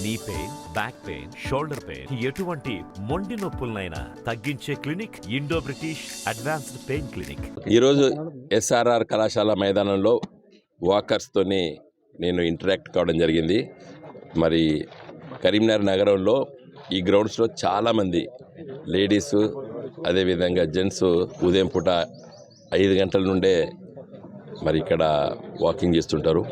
Knee pain back pain shoulder pain ఎటువంటి మొండి నొప్పులనైనా తగ్గించే clinic Indo British advanced pain clinic. ఈరోజు ఎస్ఆర్ఆర్ కళాశాల మైదానంలో వాకర్స్తోని నేను ఇంటరాక్ట్ కావడం జరిగింది. మరి కరీంనగర్ నగరంలో ఈ గ్రౌండ్స్లో చాలామంది లేడీసు అదేవిధంగా జెంట్స్ ఉదయం పూట ఐదు గంటల నుండే మరి ఇక్కడ వాకింగ్ చేస్తుంటారు.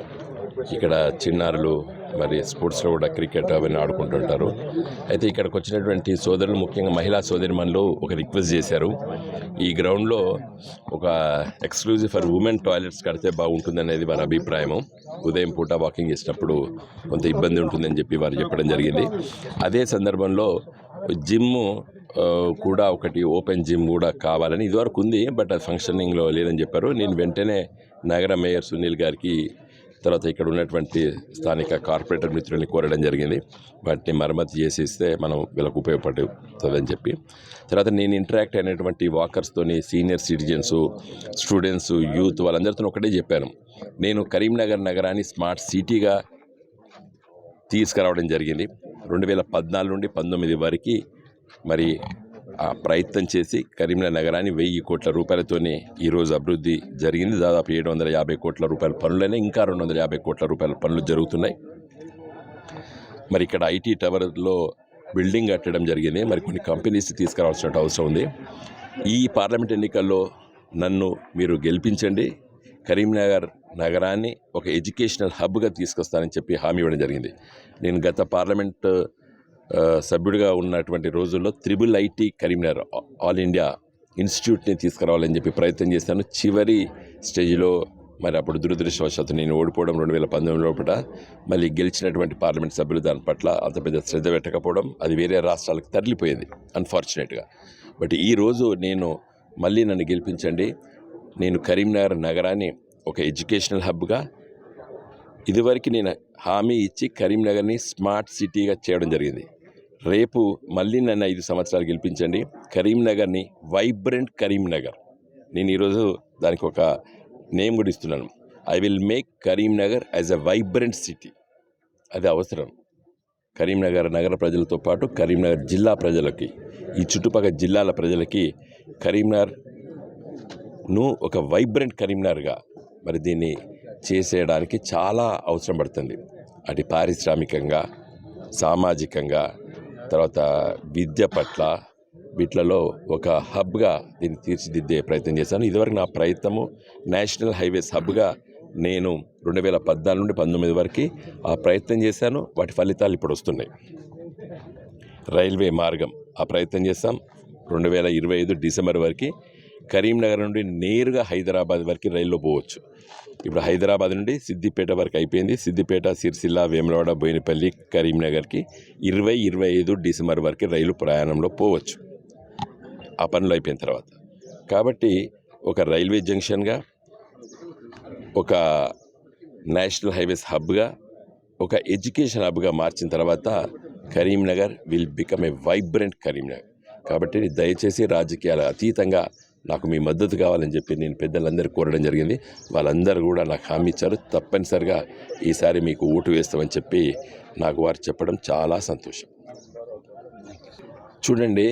ఇక్కడ చిన్నారులు మరి స్పోర్ట్స్లో కూడా క్రికెట్ అవన్నీ ఆడుకుంటుంటారు. అయితే ఇక్కడికి వచ్చినటువంటి సోదరులు ముఖ్యంగా మహిళా సోదరిమణులు ఒక రిక్వెస్ట్ చేశారు. ఈ గ్రౌండ్లో ఒక ఎక్స్క్లూజివ్ ఫర్ ఉమెన్ టాయిలెట్స్ కడితే బాగుంటుంది అనేది వారి అభిప్రాయము. ఉదయం పూట వాకింగ్ చేసినప్పుడు కొంత ఇబ్బంది ఉంటుందని చెప్పి వారు చెప్పడం జరిగింది. అదే సందర్భంలో జిమ్ కూడా ఒకటి ఓపెన్ జిమ్ కూడా కావాలని ఇదివరకు ఉంది బట్ అది ఫంక్షనింగ్లో లేదని చెప్పారు. నేను వెంటనే నగర మేయర్ సునీల్ గారికి తర్వాత ఇక్కడ ఉన్నటువంటి స్థానిక కార్పొరేటర్ మిత్రుల్ని కోరడం జరిగింది. వాటిని మరమ్మతి చేసి ఇస్తే మనం వీళ్ళకు ఉపయోగపడుతుందని చెప్పి. తర్వాత నేను ఇంటరాక్ట్ అయినటువంటి వాకర్స్తోని సీనియర్ సిటిజన్స్ స్టూడెంట్స్ యూత్ వాళ్ళందరితో ఒకటే చెప్పాను. నేను కరీంనగర్ నగరాన్ని స్మార్ట్ సిటీగా తీసుకురావడం జరిగింది. రెండు వేల పద్నాలుగు నుండి పంతొమ్మిది వరకు మరి ప్రయత్నం చేసి కరీంనగర్ నగరాన్ని వెయ్యి కోట్ల రూపాయలతోనే ఈరోజు అభివృద్ధి జరిగింది. దాదాపు ఏడు వందల యాభై కోట్ల రూపాయల పనులైనా ఇంకా రెండు వందల యాభై కోట్ల రూపాయల పనులు జరుగుతున్నాయి. మరి ఇక్కడ ఐటీ టవర్లో బిల్డింగ్ కట్టడం జరిగింది. మరి కొన్ని కంపెనీస్ తీసుకురావాల్సిన అవసరం ఉంది. ఈ పార్లమెంట్ ఎన్నికల్లో నన్ను మీరు గెలిపించండి. కరీంనగర్ నగరాన్ని ఒక ఎడ్యుకేషనల్ హబ్గా తీసుకొస్తానని చెప్పి హామీ ఇవ్వడం జరిగింది. నేను గత పార్లమెంట్ సభ్యుడిగా ఉన్నటువంటి రోజుల్లో triple IT Karimnagar all India ఇన్స్టిట్యూట్ని తీసుకురావాలని చెప్పి ప్రయత్నం చేశాను. చివరి స్టేజ్లో మరి అప్పుడు దురదృష్టవశాత్తు నేను ఓడిపోవడం రెండు వేల పంతొమ్మిది లోపల మళ్ళీ గెలిచినటువంటి పార్లమెంట్ సభ్యులు దాని పట్ల అంత పెద్ద శ్రద్ధ పెట్టకపోవడం అది వేరే రాష్ట్రాలకు తరలిపోయింది అన్ఫార్చునేట్గా బట్ ఈరోజు నేను మళ్ళీ నన్ను గెలిపించండి. నేను కరీంనగర్ నగరాన్ని ఒక ఎడ్యుకేషనల్ హబ్గా ఇదివరకు నేను హామీ ఇచ్చి కరీంనగర్ని స్మార్ట్ సిటీగా చేయడం జరిగింది. రేపు మళ్ళీ నన్ను ఐదు సంవత్సరాలు గెలిపించండి. కరీంనగర్ని వైబ్రెంట్ కరీంనగర్. నేను ఈరోజు దానికి ఒక నేమ్ కూడా ఇస్తున్నాను. I will make Karimnagar as a vibrant city అది అవసరం. కరీంనగర్ నగర ప్రజలతో పాటు కరీంనగర్ జిల్లా ప్రజలకి ఈ చుట్టుపక్కల జిల్లాల ప్రజలకి కరీంనగర్ను ఒక వైబ్రెంట్ కరీంనగర్గా మరి దీన్ని చేసేయడానికి చాలా అవసరం పడుతుంది. అటు పారిశ్రామికంగా సామాజికంగా తర్వాత విద్య పట్ల వీటిలలో ఒక హబ్గా దీన్ని తీర్చిదిద్దే ప్రయత్నం చేశాను. ఇదివరకు నా ప్రయత్నము నేషనల్ హైవేస్ హబ్గా నేను రెండు వేల పద్నాలుగు నుండి పంతొమ్మిది వరకు ఆ ప్రయత్నం చేశాను. వాటి ఫలితాలు ఇప్పుడు వస్తున్నాయి. రైల్వే మార్గం ఆ ప్రయత్నం చేస్తాం రెండు వేల ఇరవై ఐదు డిసెంబర్ వరకు కరీంనగర్ నుండి నేరుగా హైదరాబాద్ వరకు రైల్లో పోవచ్చు. ఇప్పుడు హైదరాబాద్ నుండి సిద్దిపేట వరకు అయిపోయింది. సిద్దిపేట సిరిసిల్ల వేములవాడ బోయినపల్లి కరీంనగర్కి ఇరవై ఇరవై ఐదు డిసెంబర్ వరకు రైలు ప్రయాణంలో పోవచ్చు. ఆ పనులు అయిపోయిన తర్వాత. కాబట్టి ఒక రైల్వే జంక్షన్గా ఒక నేషనల్ హైవేస్ హబ్గా ఒక ఎడ్యుకేషన్ హబ్గా మార్చిన తర్వాత Karimnagar will become a vibrant Karimnagar. కాబట్టి దయచేసి రాజకీయాల అతీతంగా నాకు మీ మద్దతు కావాలని చెప్పి నేను పెద్దలందరూ కోరడం జరిగింది. వాళ్ళందరూ కూడా నాకు హామీ ఇచ్చారు. తప్పనిసరిగా ఈసారి మీకు ఓటు వేస్తామని చెప్పి నాకు వారు చెప్పడం చాలా సంతోషం. చూడండి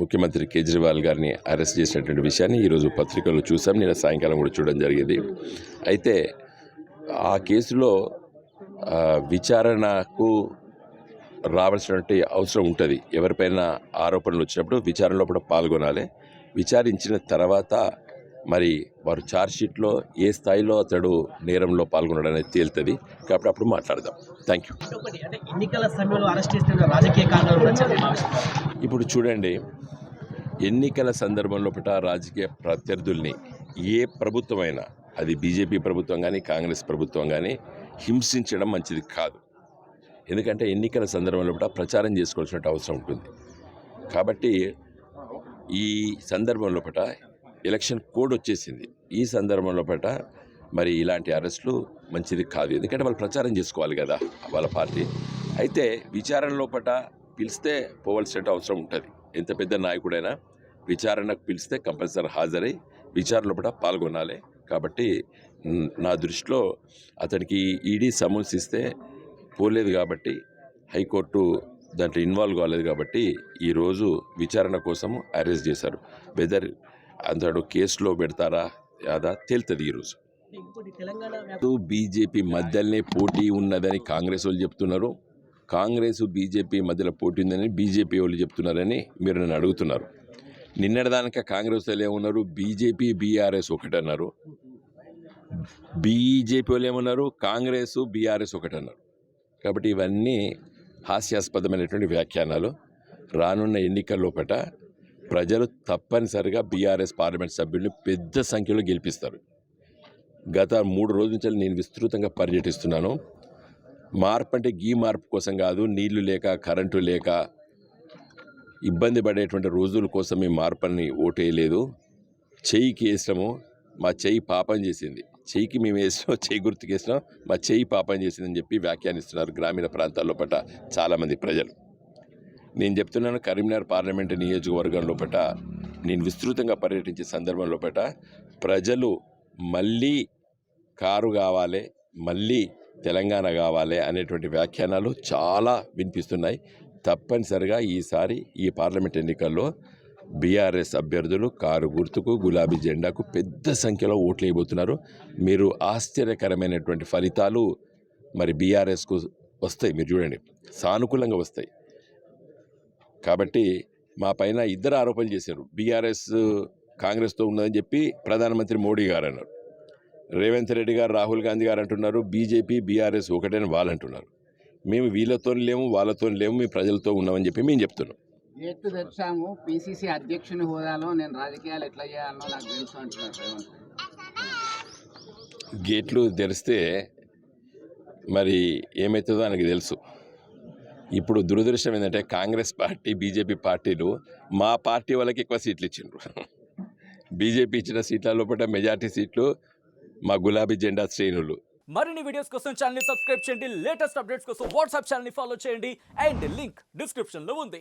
ముఖ్యమంత్రి కేజ్రీవాల్ గారిని అరెస్ట్ చేసినటువంటి విషయాన్ని ఈరోజు పత్రికల్లో చూసాం. నేను సాయంకాలం కూడా చూడడం జరిగింది. అయితే ఆ కేసులో విచారణకు రావాల్సినటువంటి అవసరం ఉంటుంది. ఎవరిపైన ఆరోపణలు వచ్చినప్పుడు విచారణలో కూడా పాల్గొనాలి. విచారించిన తర్వాత మరి వారు ఛార్జ్షీట్లో ఏ స్థాయిలో అతడు నేరంలో పాల్గొనడం అనేది తేలుతుంది. కాబట్టి అప్పుడు మాట్లాడదాం. థ్యాంక్ యూ ఎన్నికల సమయంలో అరెస్ట్ చేస్తే రాజకీయ కారణాలు కూడా చెప్పి భావిస్తున్నారు. ఇప్పుడు చూడండి ఎన్నికల సందర్భంలో పట రాజకీయ ప్రత్యర్థుల్ని ఏ ప్రభుత్వమైనా అది బీజేపీ ప్రభుత్వం కానీ కాంగ్రెస్ ప్రభుత్వం కానీ హింసించడం మంచిది కాదు. ఎందుకంటే ఎన్నికల సందర్భంలో కూడా ప్రచారం చేసుకోవాల్సిన అవసరం ఉంటుంది. కాబట్టి ఈ సందర్భంలో పట ఎలక్షన్ కోడ్ వచ్చేసింది. ఈ సందర్భంలో పట మరి ఇలాంటి అరెస్టులు మంచిది కాదు. ఎందుకంటే వాళ్ళు ప్రచారం చేసుకోవాలి కదా వాళ్ళ పార్టీ. అయితే విచారణ లోపట పిలిస్తే పోవాల్సిన అవసరం ఉంటుంది. ఎంత పెద్ద నాయకుడైనా విచారణకు పిలిస్తే కంపల్సరీ హాజరై విచారణ లోపల పాల్గొనాలి. కాబట్టి నా దృష్టిలో అతనికి ఈడీ సమన్స్ ఇస్తే పోలేదు కాబట్టి హైకోర్టు దాంట్లో ఇన్వాల్వ్ కాలేదు కాబట్టి ఈరోజు విచారణ కోసం అరెస్ట్ చేశారు. వెదర్ అతడు కేసులో పెడతారా యాదా తేలుతుంది ఈరోజు బీజేపీ మధ్యలోనే పోటీ ఉన్నదని కాంగ్రెస్ వాళ్ళు చెప్తున్నారు. కాంగ్రెస్ బీజేపీ మధ్యలో పోటీ ఉందని బీజేపీ వాళ్ళు చెప్తున్నారని మీరు నన్ను అడుగుతున్నారు. నిన్నటిదానిక కాంగ్రెస్ వాళ్ళు ఏమన్నారు? BJP BRS ఒకటన్నారు. బీజేపీ వాళ్ళు ఏమన్నారు? కాంగ్రెస్ బీఆర్ఎస్ ఒకటన్నారు. కాబట్టి ఇవన్నీ హాస్యాస్పదమైనటువంటి వ్యాఖ్యానాలు. రానున్న ఎన్నికల్లోపట ప్రజలు తప్పనిసరిగా బీఆర్ఎస్ పార్లమెంట్ సభ్యుల్ని పెద్ద సంఖ్యలో గెలిపిస్తారు. గత మూడు రోజుల నుంచి నేను విస్తృతంగా పర్యటిస్తున్నాను. మార్పు అంటే గీ మార్పు కోసం కాదు నీళ్ళు లేక కరెంటు లేక ఇబ్బంది పడేటువంటి రోజుల కోసం ఈ మార్పుని ఓటేయలేదు చెయ్యికి వేసినాము. మా చెయ్యి పాపం చేసింది. చెయ్యికి మేము వేసినాం చేయి గుర్తుకు వేసినాం. మా చేయి పాపం చేసిందని చెప్పి వ్యాఖ్యానిస్తున్నారు గ్రామీణ ప్రాంతాల్లో పట చాలామంది ప్రజలు. నేను చెప్తున్నాను కరీంనగర్ పార్లమెంట్ నియోజకవర్గంలో పట నేను విస్తృతంగా పర్యటించే సందర్భంలో పట ప్రజలు మళ్ళీ కారు కావాలి మళ్ళీ తెలంగాణ కావాలి అనేటువంటి వ్యాఖ్యానాలు చాలా వినిపిస్తున్నాయి. తప్పనిసరిగా ఈసారి ఈ పార్లమెంట్ ఎన్నికల్లో బీఆర్ఎస్ అభ్యర్థులు కారు గుర్తుకు గులాబీ జెండాకు పెద్ద సంఖ్యలో ఓట్లు వేయబోతున్నారు మీరు ఆశ్చర్యకరమైనటువంటి ఫలితాలు మరి బీఆర్ఎస్కు వస్తాయి. మీరు చూడండి సానుకూలంగా వస్తాయి. కాబట్టి మా పైన ఇద్దరు ఆరోపణలు చేశారు. బీఆర్ఎస్ కాంగ్రెస్తో ఉన్నదని చెప్పి ప్రధానమంత్రి మోడీ గారు అన్నారు. రేవంత్ రెడ్డి గారు రాహుల్ గాంధీ గారు అంటున్నారు బీజేపీ బీఆర్ఎస్ ఒకటని వాళ్ళు అంటున్నారు. మేము వీళ్ళతో లేము వాళ్ళతో లేము మేము ప్రజలతో ఉన్నామని చెప్పి మేము చెప్తున్నాం. గేట్లు తెరిచాము పిసిసి అధ్యక్షుని హోదాలో నేను రాజకీయాలు ఎట్లా చేయాలో నాకు తెలుసు అంటున్నారు రేవంత్. గేట్లు తెరిస్తే మరి ఏమవుతుందో నాకు తెలుసు. ఇప్పుడు దురదృష్టం ఏంటంటే కాంగ్రెస్ పార్టీ బీజేపీ పార్టీలు మా పార్టీ వాళ్ళకి ఎక్కువ సీట్లు ఇచ్చిండ్రు. బీజేపీ ఇచ్చిన సీట్ల లోపల మెజార్టీ సీట్లు మా గులాబీ జెండా శ్రేణులు. మరిన్ని వీడియోస్ కోసం ఛానల్ సబ్స్క్రైబ్ చేయండి. లేటెస్ట్ అప్డేట్స్ కోసం వాట్సాప్ ఛానల్ ఫాలో చేయండి. అండ్ లింక్ డిస్క్రిప్షన్లో ఉంది.